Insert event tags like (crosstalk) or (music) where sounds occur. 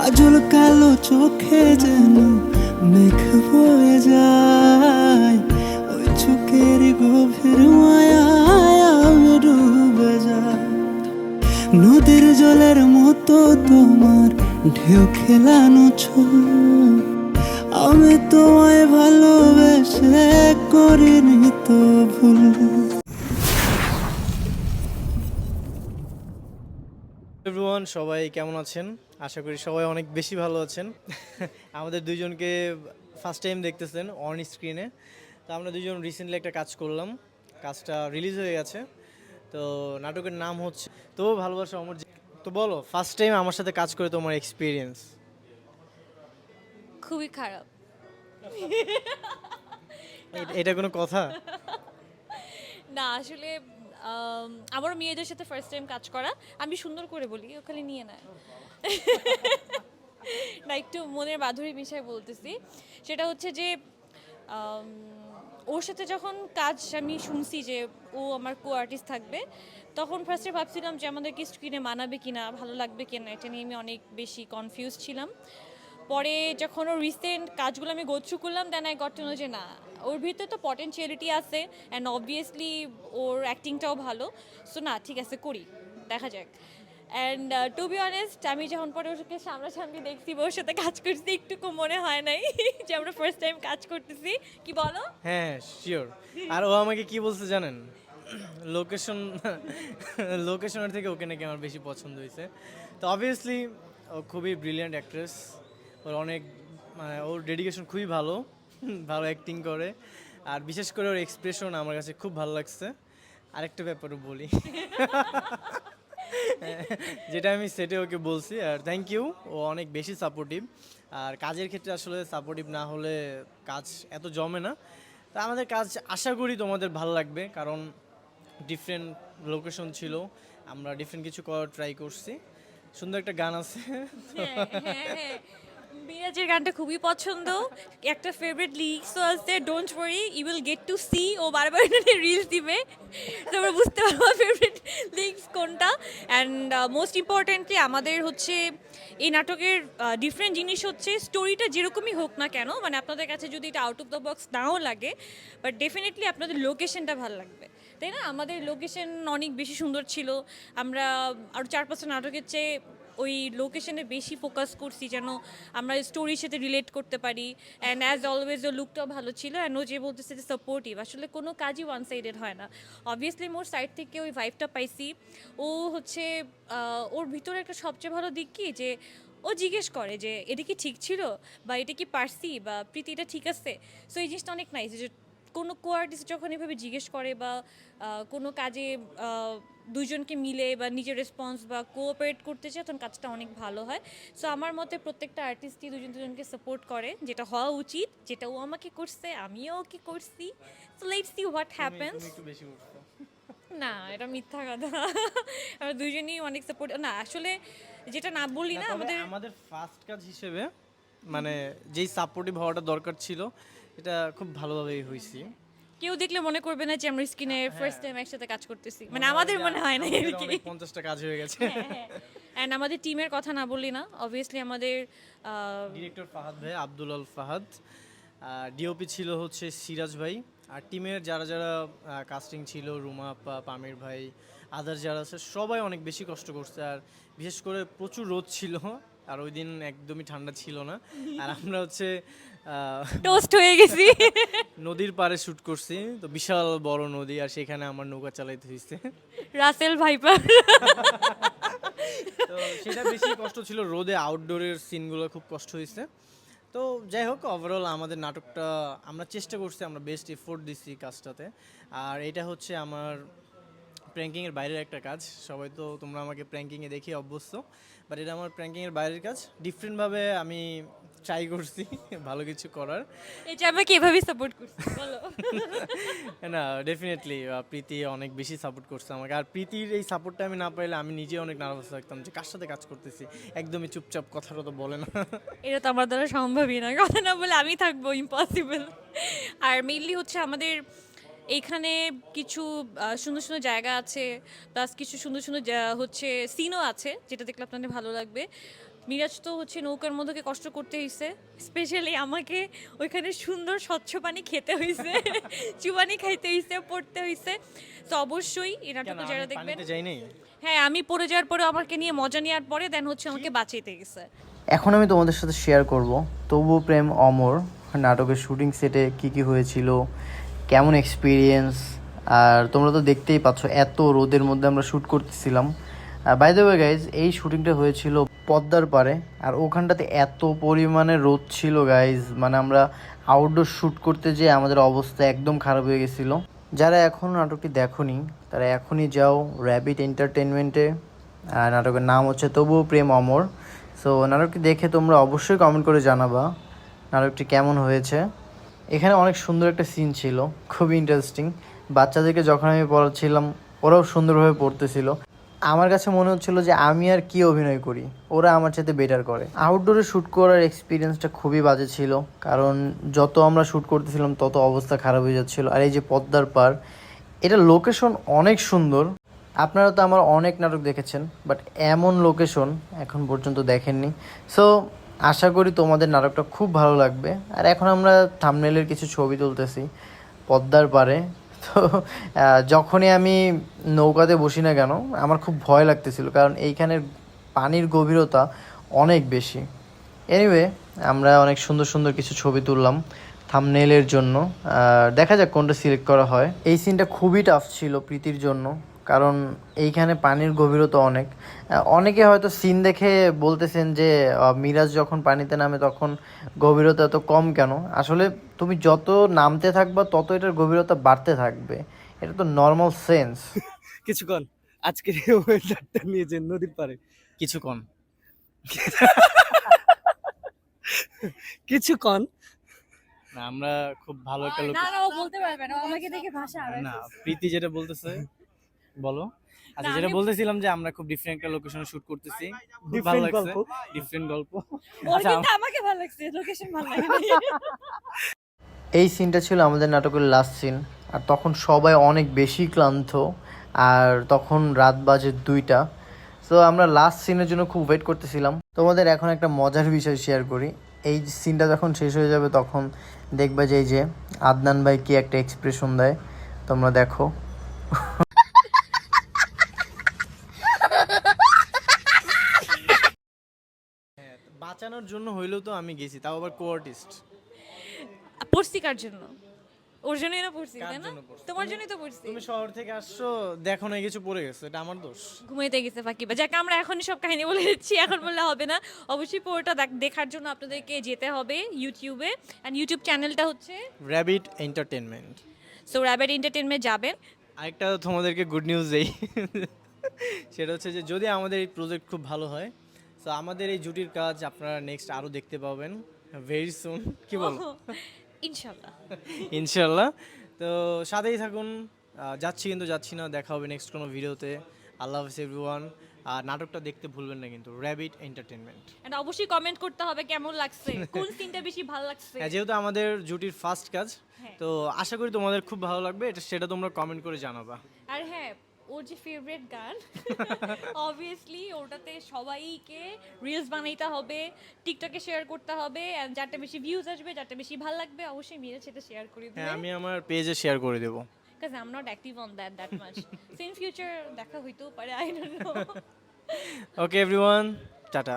কাজল কালো চোখে যেন মেঘ বয়ে যায়। ওই চোখের গভীর মায়ায় আমি ডুবে যাই নদীর জলের মতো তোমার ঢেউ খেলানো ছল। আমি তোমায় ভালোবেসে করিনি তো ভুল এভরিওয়ান সবাই কেমন আছেন? আশা করি সবাই অনেক বেশি ভালো আছেন। (laughs) আমাদের দুইজনকে ফার্স্ট টাইম দেখতেছেন অন স্ক্রিনে তো আমরা দুজন রিসেন্টলি একটা কাজ করলাম। কাজটা রিলিজ হয়ে গেছে। তো নাটকের নাম হচ্ছে তো ভালোবাসা অমর তো বলো ফার্স্ট টাইম আমার সাথে কাজ করে তোমার এক্সপিরিয়েন্স খুবই খারাপ। এটা কোনো কথা? না আসলে আমারও মেয়েদের সাথে ফার্স্ট টাইম কাজ করা। আমি সুন্দর করে বলি ওখানে নিয়ে নেয়। না, একটু মনের মাধুরী মিশায় বলতেছি। সেটা হচ্ছে যে ওর সাথে যখন কাজ আমি শুনছি যে ও আমার কো আর্টিস্ট থাকবে, তখন ফার্স্টে ভাবছিলাম যে আমাদের আমাদেরকে স্ক্রিনে মানাবে কিনা, ভালো লাগবে কিনা, এটা নিয়ে আমি অনেক বেশি কনফিউজ ছিলাম। পরে যখন ওর রিসেন্ট কাজগুলো আমি গোছু করলাম দেন আই গট যে না, ওর ভিতরে তো পটেনশিয়ালিটি আছে অ্যান্ড অবভিয়াসলি ওর অ্যাক্টিংটাও ভালো। সো না, ঠিক আছে, করি, দেখা যাক। অ্যান্ড টু বি অনেস্ট আমি যখন পরে ওকে সামনাসামনি দেখছি ওর সাথে কাজ করছি একটুকু মনে হয় নাই (laughs) যে আমরা ফার্স্ট টাইম কাজ করতেছি। কি বলো? হ্যাঁ শিওর আর ও আমাকে কি বলছে জানেন? (clears throat) লোকেশন লোকেশনের (laughs) থেকে ওকে নাকি আমার বেশি পছন্দ হয়েছে। তো অবভিয়াসলি ও খুবই ব্রিলিয়ান্ট অ্যাক্ট্রেস ওর অনেক মানে ওর ডেডিকেশন খুবই ভালো (laughs) ভালো অ্যাক্টিং করে। আর বিশেষ করে ওর এক্সপ্রেশন আমার কাছে খুব ভালো লাগছে। আরেকটা ব্যাপারও বলি। (laughs) যেটা আমি সেটে ওকে বলছি। আর থ্যাংক ইউ ও অনেক বেশি সাপোর্টিভ আর কাজের ক্ষেত্রে আসলে সাপোর্টিভ না হলে কাজ এত জমে না। তা আমাদের কাজ আশা করি তোমাদের ভালো লাগবে কারণ ডিফারেন্ট লোকেশন ছিল। আমরা ডিফারেন্ট কিছু করার ট্রাই করছি। সুন্দর একটা গান আছে। হ্যাঁ, হ্যাঁ, হ্যাঁ। মিরাজের গানটা খুবই পছন্দ। একটা ফেভারিট লিরিক্সও আছে don't worry you will get to see ও বারবার এখানে রিলস দিবে। তোমরা বুঝতে পারব ফেভারিট লিরিক্স কোনটা। অ্যান্ড মোস্ট ইম্পর্টেন্টলি আমাদের হচ্ছে এই নাটকের ডিফারেন্ট জিনিস হচ্ছে স্টোরিটা যেরকমই হোক না কেন মানে আপনাদের কাছে যদি এটা আউট অফ দ্য বক্স নাও লাগে বাট ডেফিনেটলি আপনাদের লোকেশনটা ভালো লাগবে। তাই না? আমাদের লোকেশন অনেক বেশি সুন্দর ছিল। আমরা আরও চার পাঁচটা নাটকের চেয়ে ওই লোকেশনে বেশি ফোকাস করছি যেন আমরা স্টোরির সাথে রিলেট করতে পারি। অ্যান্ড অ্যাজ অলওয়েজ ও লুকটাও ভালো ছিল অ্যান্ড ও যে বলতেছে যে সাপোর্টিভ আসলে কোনো কাজই ওয়ান সাইডেড হয় না। অবভিয়াসলি মোর সাইড থেকে ওই ভাইবটা পাইছি। ও হচ্ছে ওর ভিতরে একটা সবচেয়ে ভালো দিক কি যে, ও জিজ্ঞেস করে যে, এটা কি ঠিক ছিল? বা এটা কি পারছি? বা প্রীতি, এটা ঠিক আছে? সো এই জিনিসটা অনেক নাইস যে কোনো কো আর্টিস্ট যখন এভাবে জিজ্ঞেস করে বা কোনো কাজে দুজনকে মিলে বা নিজের রেসপন্স বা কোঅপারেট করতে চায় তখন কাজটা অনেক ভালো হয়। সো আমার মতে প্রত্যেকটা আর্টিস্টই দুজন দুজনকে সাপোর্ট করে যেটা হওয়া উচিত যেটা ও আমাকে করছে আমিও ওকে করছি। So let's see what happens না এটা মিথ্যা কথা। (laughs) আমরা দুজনেই অনেক সাপোর্ট না আসলে যেটা না বলি না আমাদের আমাদের ফার্স্ট কাজ হিসেবে মানে যেই সাপোর্টিভ হওয়াটা দরকার ছিল এটা খুব ভালোভাবেই হয়েছি। কেউ দেখলে মনে করবে না যে আমরা স্ক্রিনে ফার্স্ট টাইম একসাথে কাজ করতেছি। মানে আমাদের মনে হয় না আর কি অনেক পঞ্চাশটা কাজ হয়ে গেছে। অ্যান্ড আমাদের টিমের কথা না বললি না। অবভিয়াসলি আমাদের ডিরেক্টর ফাহাদ ভাই আব্দুল আল ফাহাদ। ডিওপি ছিল হচ্ছে সিরাজ ভাই। আর টিমের যারা যারা কাস্টিং ছিল রুমা আপা পামির ভাই আদার যারা আছে সবাই অনেক বেশি কষ্ট করছে। আর বিশেষ করে প্রচুর রোদ ছিল। আর ওই দিন একদমই ঠান্ডা ছিল না। আর আমরা হচ্ছে টোস্ট হয়ে গেছি। নদীর পাড়ে শ্যুট করছি। তো বিশাল বড় নদী আর সেখানে আমার নৌকা চালাইতে হয়েছে রাসেল ভাইপার তো সেটা বেশি কষ্ট ছিল। রোদে আউটডোরের সিনগুলো খুব কষ্ট হয়েছে তো যাই হোক ওভারঅল আমাদের নাটকটা আমরা চেষ্টা করছি আমরা বেস্ট এফোর্ট দিচ্ছি কাজটাতে। আর এটা হচ্ছে আমার প্র্যাঙ্কিংয়ের বাইরের একটা কাজ। সবাই তো তোমরা আমাকে প্র্যাঙ্কিংয়ে দেখি অভ্যস্ত বাট এটা আমার প্র্যাঙ্কিংয়ের বাইরের কাজ। ডিফারেন্টভাবে আমি ট্রাই করছি ভালো কিছু করার। এটা আমাকে এভাবেই সাপোর্ট করছি বলো। (laughs) না ডেফিনেটলি প্রীতি অনেক বেশি সাপোর্ট করছে আমাকে। আর প্রীতির এই সাপোর্টটা আমি না পাইলে আমি নিজে অনেক নার্ভাস থাকতাম যে কার সাথে কাজ করতেছি। একদমই চুপচাপ কথাটা তো বলে না। এটা তো আমার দ্বারা সম্ভবই না। কথা না বলে আমি থাকব ইম্পসিবল আর মেইনলি হচ্ছে আমাদের এইখানে কিছু সুন্দর সুন্দর জায়গা আছে প্লাস কিছু সুন্দর সুন্দর হচ্ছে সিনও আছে যেটা দেখলে আপনাদের ভালো লাগবে। মিরাজ তো হচ্ছে নৌকার মধ্যে কষ্ট করতে হয়েছে স্পেশালি আমাকে ওইখানে সুন্দর স্বচ্ছ পানি খেতে হয়েছে (laughs) চুবানি খাইতে হয়েছে পড়তে হয়েছে তো অবশ্যই এই কেন নাটকে আমি যারা দেখবেন হ্যাঁ আমি পড়ে যাওয়ার পরে আমাকে নিয়ে মজা নেওয়ার পরে দেন হচ্ছে আমাকে বাঁচাইতে গেছে। এখন আমি তোমাদের সাথে শেয়ার করব তবু প্রেম অমর নাটকের শুটিং সেটে কি কি হয়েছিল কেমন এক্সপিরিয়েন্স আর তোমরা তো দেখতেই পাচ্ছ, এত রোদের মধ্যে আমরা শ্যুট করতেছিলাম। বাই দ্য ওয়ে গাইজ এই শুটিংটা হয়েছিল পদ্মার পারে আর ওখানটাতে এত পরিমাণে রোদ ছিল গাইজ মানে আমরা আউটডোর শ্যুট করতে যেয়ে আমাদের অবস্থা একদম খারাপ হয়ে গেছিল। যারা এখন নাটকটি দেখোনি, তারা এখনই যাও র্যাবিট এন্টারটেনমেন্টে আর নাটকের নাম হচ্ছে তবুও প্রেম অমর। সো নাটকটি দেখে তোমরা অবশ্যই কমেন্ট করে জানাবা, নাটকটি কেমন হয়েছে। এখানে অনেক সুন্দর একটা সিন ছিল, খুবই ইন্টারেস্টিং বাচ্চাদেরকে যখন আমি পড়াচ্ছিলাম, ওরাও সুন্দরভাবে পড়তেছিল। আমার কাছে মনে হচ্ছিল যে আমি আর কি অভিনয় করি, ওরা আমার সাথে বেটার করে। আউটডোরে শ্যুট করার এক্সপিরিয়েন্সটা খুবই বাজে ছিল, কারণ যত আমরা শ্যুট করতেছিলাম, তত অবস্থা খারাপ হয়ে যাচ্ছিল। আর এই যে পদ্মার পার এটা লোকেশন অনেক সুন্দর। আপনারা তো আমার অনেক নাটক দেখেছেন বাট এমন লোকেশন এখন পর্যন্ত দেখেননি। সো আশা করি তোমাদের নাটকটা খুব ভালো লাগবে। আর এখন আমরা থামনেলের কিছু ছবি তুলতেছি, পদ্মার পারে তো যখনই আমি নৌকাতে বসি না কেন, আমার খুব ভয় লাগতেছিল, কারণ এইখানের পানির গভীরতা অনেক বেশি। এনিওয়ে আমরা অনেক সুন্দর সুন্দর কিছু ছবি তুললাম থামনেলের জন্য। দেখা যাক কোনটা সিলেক্ট করা হয়। এই সিনটা খুবই টাফ ছিল প্রীতির জন্য। কারণ এইখানে পানির গভীরতা অনেক। অনেকে হয়তো সিন দেখে বলতেছেন যে মিরাজ যখন পানিতে নামে তখন গভীরতা এত কম কেন? আসলে তুমি যত নামতে থাকবা তত এটার গভীরতা বাড়তে থাকবে। এটা তো নর্মাল সেন্স (laughs) কিছুক্ষণ। আজকের ওয়েদারটা নিয়ে যে নদীর পারে কিছুক্ষণ। (laughs) কিছুক্ষণ। না আমরা খুব ভালো একটা লোক না ও বলতে পারবে না। আমাকে দেখে ভাষা না প্রীতি যেটা বলতেছে (laughs) বলো। আচ্ছা যেটা বলতেছিলাম যে আমরা খুব ডিফারেন্ট একটা লোকেশনে শুট করতেছি। খুব ভালো লাগছে। ডিফারেন্ট গল্প। আচ্ছা কিন্তু আমাকে ভালো লাগছে লোকেশন ভালো লাগে এই সিনটা ছিল আমাদের নাটকের লাস্ট সিন আর তখন সবাই অনেক বেশি ক্লান্ত আর তখন রাত বাজে দুইটা। তো আমরা লাস্ট সিনের জন্য খুব ওয়েট করতেছিলাম। তোমাদের এখন একটা মজার বিষয় শেয়ার করি। এই সিনটা যখন শেষ হয়ে যাবে তখন দেখবে যে এই যে আদনান ভাই কি একটা এক্সপ্রেশন দেয়। তোমরা দেখো। বাঁচানোর জন্য হইলেও তো আমি গেছি তাও আবার কো আর্টিস্ট পড়ছি কার জন্য? ওর জন্যই না পড়ছি তাই না? তোমার জন্যই তো পড়ছি। তুমি শহর থেকে আসছো দেখো না কিছু পড়ে গেছে এটা আমার দোষ। ঘুমাইতে গেছে ফাঁকি বা যাক আমরা এখনই সব কাহিনী বলে দিচ্ছি এখন বললে হবে না। অবশ্যই পুরোটা দেখ- দেখার জন্য আপনাদেরকে যেতে হবে ইউটিউবে অ্যান্ড ইউটিউব চ্যানেলটা হচ্ছে rabbit entertainment so rabbit entertainment যাবেন। আরেকটা তোমাদেরকে গুড নিউজ দেই। (laughs) সেটা হচ্ছে যে যদি আমাদের এই প্রজেক্ট খুব ভালো হয় তো আমাদের এই জুটির কাজ আপনারা নেক্সট আরও দেখতে পাবেন ভেরি সুন কি বলো? ইনশাল্লাহ। (laughs) ইনশাল্লাহ। তো সাথেই থাকুন। যাচ্ছি কিন্তু যাচ্ছি না দেখা হবে নেক্সট কোনো ভিডিওতে আল্লাহ হাফিজ এভরিওয়ান আর নাটকটা দেখতে ভুলবেন না কিন্তু র্যাবিট এন্টারটেনমেন্ট অ্যান্ড অবশ্যই কমেন্ট করতে হবে কেমন লাগছে কোন সিনটা বেশি ভালো লাগছে। হ্যাঁ যেহেতু আমাদের জুটির ফার্স্ট কাজ হ্যাঁ। তো আশা করি তোমাদের খুব ভালো লাগবে এটা সেটা তোমরা কমেন্ট করে জানাবা। আর হ্যাঁ ওর যে ফেভারিট গান (laughs) অবভিয়াসলি ওটাতে সবাইকে রিলস বানাইতে হবে টিকটকে শেয়ার করতে হবে অ্যান্ড যাতে বেশি ভিউজ আসবে যাতে বেশি ভালো লাগবে অবশ্যই মিরে সেটা শেয়ার করে হ্যাঁ আমি আমার পেজে শেয়ার করে দেবো। Because I'm not active on that that much. so future future দেখা হইতেও পারে I don't know okay everyone tata